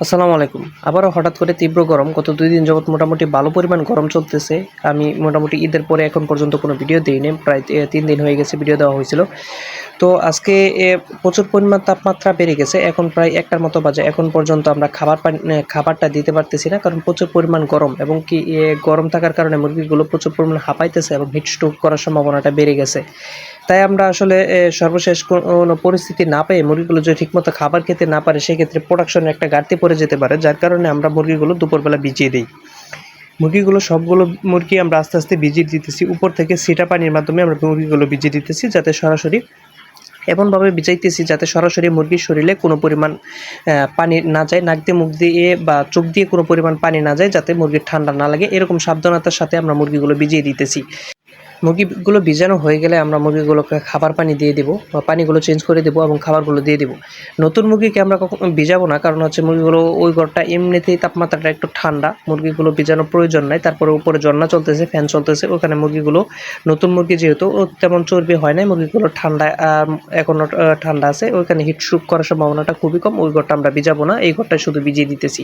আসসালামু আলাইকুম। আবারও হঠাৎ করে তীব্র গরম। গত দুই দিন যাবৎ মোটামুটি ভালো পরিমাণ গরম চলতেছে। আমি মোটামুটি ঈদের পরে এখন পর্যন্ত কোনো ভিডিও দিইনি। প্রায় তিন দিন হয়ে গেছে ভিডিও দেওয়া হয়েছিল। তো আজকে প্রচুর পরিমাণ তাপমাত্রা বেড়ে গেছে। এখন প্রায় একটার মতো বাজে। এখন পর্যন্ত আমরা খাবার খাবারটা দিতে পারতেছি না, কারণ প্রচুর পরিমাণ গরম এবং কি গরম থাকার কারণে মুরগিগুলো প্রচুর পরিমাণ হাঁপাইতেছে এবং হিট স্ট্রোক করার সম্ভাবনাটা বেড়ে গেছে। তাই আমরা আসলে সর্বশেষ কোনো পরিস্থিতি না পেয়ে মুরগিগুলো যদি ঠিকমতো খাবার খেতে না পারে, সেক্ষেত্রে প্রোডাকশনে একটা ঘাটতি পড়ে যেতে পারে, যার কারণে আমরা মুরগিগুলো দুপুরবেলা ভিজিয়ে দিই। মুরগিগুলো সবগুলো মুরগি আমরা আস্তে আস্তে ভিজিয়ে দিতেছি। উপর থেকে সিটা পানির মাধ্যমে আমরা মুরগিগুলো ভিজিয়ে দিতেছি, যাতে সরাসরি এমনভাবে ভিজাইতেছি যাতে সরাসরি মুরগির শরীরে কোনো পরিমাণ পানি না যায়, নাক দিয়ে, মুখ দিয়ে বা চোখ দিয়ে কোনো পরিমাণ পানি না যায়, যাতে মুরগির ঠান্ডা না লাগে। এরকম সাবধানতার সাথে আমরা মুরগিগুলো ভিজিয়ে দিতেছি। মুরগিগুলো ভিজানো হয়ে গেলে আমরা মুরগিগুলোকে খাবার পানি দিয়ে দেবো বা পানিগুলো চেঞ্জ করে দেবো এবং খাবারগুলো দিয়ে দেবো। নতুন মুরগিকে আমরা কখনো ভিজাবো না কারণ হচ্ছে মুরগিগুলো ওই ঘরটা এমনিতেই তাপমাত্রাটা একটু ঠান্ডা মুরগিগুলো ভিজানোর প্রয়োজন নাই তারপরে উপরে জন্না চলতেছে ফ্যান চলতেছে ওখানে মুরগিগুলো নতুন মুরগি যেহেতু তেমন চর্বি হয় নাই মুরগিগুলো ঠান্ডা আহ, এখনও আহ, ঠান্ডা আছে ওইখানে হিট স্ট্রোক করার সম্ভাবনাটা খুবই কম ওই ঘরটা আমরা ভিজাবো না এই ঘরটা শুধু ভিজিয়ে দিতেছি।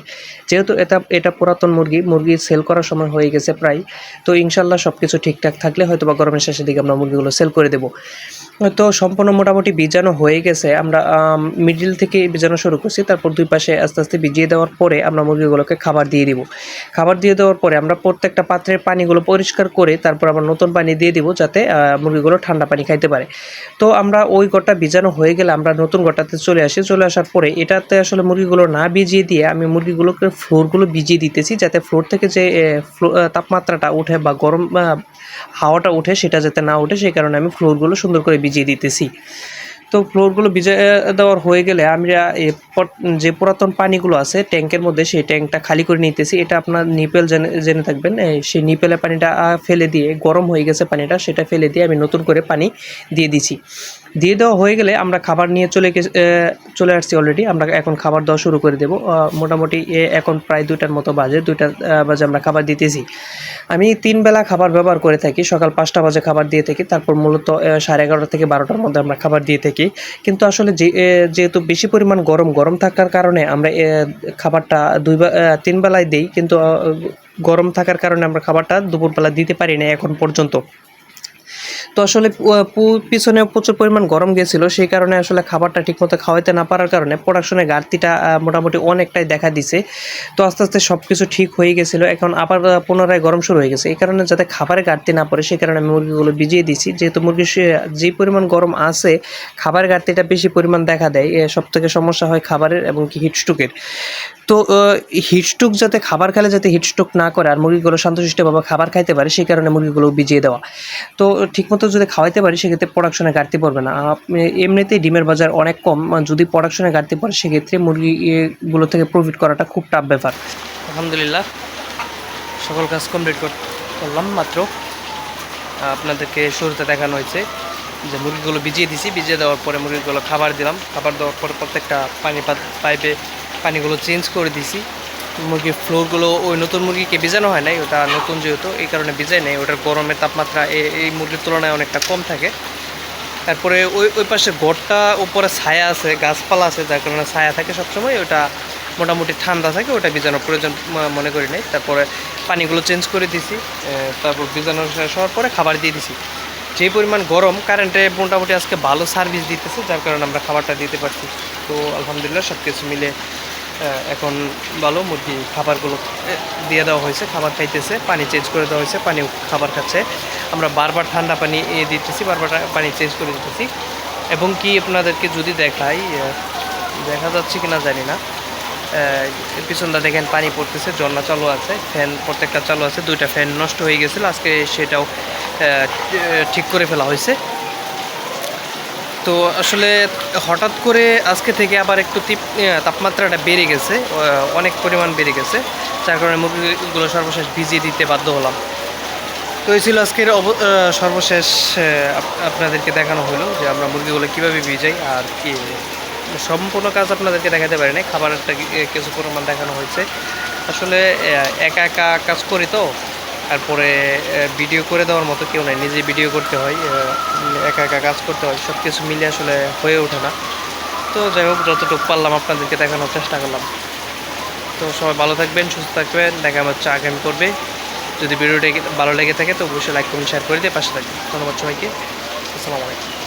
যেহেতু এটা এটা পুরাতন মুরগি মুরগি সেল করার সময় হয়ে গেছে প্রায় তো ইনশাল্লাহ সব কিছু ঠিকঠাক থাকলে হয়তো বা গরমের শেষের দিকে আমরা মুরগিগুলো সেল করে দেবো। তো সম্পূর্ণ মোটামুটি বীজাণু হয়ে গেছে। আমরা মিডিল থেকে বীজাণু শুরু করছি, তারপর দুই পাশে আস্তে আস্তে ভিজিয়ে দেওয়ার পরে আমরা মুরগিগুলোকে খাবার দিয়ে দিব। খাবার দিয়ে দেওয়ার পরে আমরা প্রত্যেকটা পাত্রের পানিগুলো পরিষ্কার করে তারপর আমরা নতুন পানি দিয়ে দিব যাতে মুরগিগুলো ঠান্ডা পানি খাইতে পারে। তো আমরা ওই গোটা বীজাণু হয়ে গেলে আমরা নতুন গোটাতে চলে আসি। চলে আসার পরে এটাতে আসলে মুরগিগুলো না ভিজিয়ে দিয়ে আমি মুরগিগুলোকে ফ্লোরগুলো ভিজিয়ে দিতেছি যাতে ফ্লোর থেকে যে তাপমাত্রাটা উঠে বা গরম হাওয়াটা উঠে সেটা যাতে না উঠে সেই কারণে আমি ফ্লোরগুলো সুন্দর করে ভিজিয়ে দিতেছি। তো ফ্লোরগুলো ভিজে দেওয়ার হয়ে গেলে আমরা যে পুরাতন পানিগুলো আছে ট্যাঙ্কের মধ্যে সেই ট্যাঙ্কটা খালি করে নিতেছি। এটা আপনার নিপেল জেনে জেনে থাকবেন সেই নিপেলে পানিটা ফেলে দিয়ে, গরম হয়ে গেছে পানিটা, সেটা ফেলে দিয়ে আমি নতুন করে পানি দিয়ে দিছি। দিয়ে দেওয়া হয়ে গেলে আমরা খাবার নিয়ে চলে চলে আসছি অলরেডি আমরা এখন খাবার দেওয়া শুরু করে দেবো। মোটামুটি এখন প্রায় দুইটার মতো বাজে, দুইটা বাজে আমরা খাবার দিতেছি। আমি তিন বেলা খাবার ব্যবহার করে থাকি, সকাল পাঁচটা বাজে খাবার দিয়ে থাকি, তারপর মূলত সাড়ে এগারোটা থেকে বারোটার মধ্যে আমরা খাবার দিয়ে থাকি। কিন্তু আসলে যে যেহেতু বেশি পরিমাণ গরম গরম থাকার কারণে আমরা খাবারটা দুই তিন বেলায় দিই, কিন্তু গরম থাকার কারণে আমরা খাবারটা দুপুরবেলা দিতে পারি না এখন পর্যন্ত। তো আসলে পিছনে প্রচুর পরিমাণ গরম গেছিল, সেই কারণে আসলে খাবারটা ঠিকমতো খাওয়াইতে না পারার কারণে প্রোডাকশনের ঘাটতিটা মোটামুটি অনেকটাই দেখা দিছে। তো আস্তে আস্তে সব কিছু ঠিক হয়ে গেছিল, এখন আবার পুনরায় গরম শুরু হয়ে গেছে। এই কারণে যাতে খাবারে ঘাটতি না পড়ে, সেই কারণে আমি মুরগিগুলো ভিজিয়ে দিছি। যেহেতু মুরগি যে পরিমাণ গরম আছে খাবারের ঘাটতিটা বেশি পরিমাণ দেখা দেয়। সব থেকে সমস্যা হয় খাবারের এবং কি হিটস্ট্রোকের। তো হিটস্ট্রোক যাতে খাবার খেলে যাতে হিটস্ট্রোক না করে, আর মুরগিগুলো শান্তশিষ্টভাবে খাবার খাইতে পারে, সেই কারণে মুরগিগুলো ভিজিয়ে দেওয়া। তো ঠিকমতো যদি খাওয়াইতে পারি, সেক্ষেত্রে প্রোডাকশনে ঘাটতি পড়বে না। এমনিতেই ডিমের বাজার অনেক কম যদি প্রোডাকশনে ঘাটতি পড়ে, সেক্ষেত্রে মুরগিগুলো থেকে প্রফিট করাটা খুব টাফ ব্যাপার। আলহামদুলিল্লাহ, সকল কাজ কমপ্লিট করলাম মাত্র। আপনাদেরকে শুরুতে দেখানো হয়েছে যে মুরগিগুলো ভিজিয়ে দিছি। ভিজিয়ে দেওয়ার পরে মুরগিগুলো খাবার দিলাম। খাবার দেওয়ার পরে প্রত্যেকটা পানি পাইপে পানিগুলো চেঞ্জ করে দিছি। মুরগির ফ্লোরগুলো, ওই নতুন মুরগিকে ভিজানো হয় নাই? ওটা নতুন যেহেতু, এই কারণে ভিজাই নেই। ওটার গরমের তাপমাত্রা এই মুরগির তুলনায় অনেকটা কম থাকে। তারপরে ওই ওই পাশে ঘরটা উপরে ছায়া আছে, গাছপালা আছে, যার কারণে ছায়া থাকে সবসময়। ওটা মোটামুটি ঠান্ডা থাকে, ওটা ভিজানোর প্রয়োজন মনে করি নাই। তারপরে পানিগুলো চেঞ্জ করে দিছি তারপর ভিজানো শেষ হওয়ার পরে খাবার দিয়ে দিছি। যে পরিমাণ গরম, কারেন্টে মোটামুটি আজকে ভালো সার্ভিস দিতেছে, যার কারণে আমরা খাবারটা দিতে পারছি। তো আলহামদুলিল্লাহ সব কিছু মিলে এখন ভালো, মুরগি খাবারগুলো দিয়ে দেওয়া হয়েছে, খাবার খাইতেছে, পানি চেঞ্জ করে দেওয়া হয়েছে, পানি খাবার খাচ্ছে। আমরা বারবার ঠান্ডা পানি দিতেছি, বারবার পানি চেঞ্জ করে দিতেছি। এবং কি আপনাদেরকে যদি দেখাই দেখা যাচ্ছে কিনা জানি না। পিছনটা দেখেন পানি পড়তেছে, ঝর্ণা চালু আছে, ফ্যান প্রত্যেকটা চালু আছে, দুইটা ফ্যান নষ্ট হয়ে গেছিল, আজকে সেটাও ঠিক করে ফেলা হয়েছে। তো আসলে হঠাৎ করে আজকে থেকে আবার একটু তীপ- তাপমাত্রাটা বেড়ে গেছে অনেক পরিমাণ বেড়ে গেছে, যার কারণে মুরগিগুলো সর্বশেষ ভিজিয়ে দিতে বাধ্য হলাম। তো এই ছিল আজকের অব সর্বশেষ আপনাদেরকে দেখানো হলো যে আমরা মুরগিগুলো কীভাবে ভিজাই আর কি। সম্পূর্ণ কাজ আপনাদেরকে দেখাতে পারি নাই খাবারটা কিছু পরিমাণ দেখানো হয়েছে। আসলে একা একা কাজ করি তো তারপরে ভিডিও করে দেওয়ার মতো কেউ নাই। নিজে ভিডিও করতে হয় একা একা কাজ করতে হয় সব কিছু মিলে আসলে হয়ে ওঠে না। তো যাই হোক, যতটুকু পারলাম আপনাদেরকে দেখানোর চেষ্টা করলাম। তো সবাই ভালো থাকবেন, সুস্থ থাকবেন। দেখা হচ্ছে আগামী করবে যদি ভিডিওটি ভালো লেগে থাকে, তো অবশ্যই লাইক কমেন্ট শেয়ার করে দিয়ে পাশে থাকবেন। ধন্যবাদ সবাইকে। আসসালামু আলাইকুম।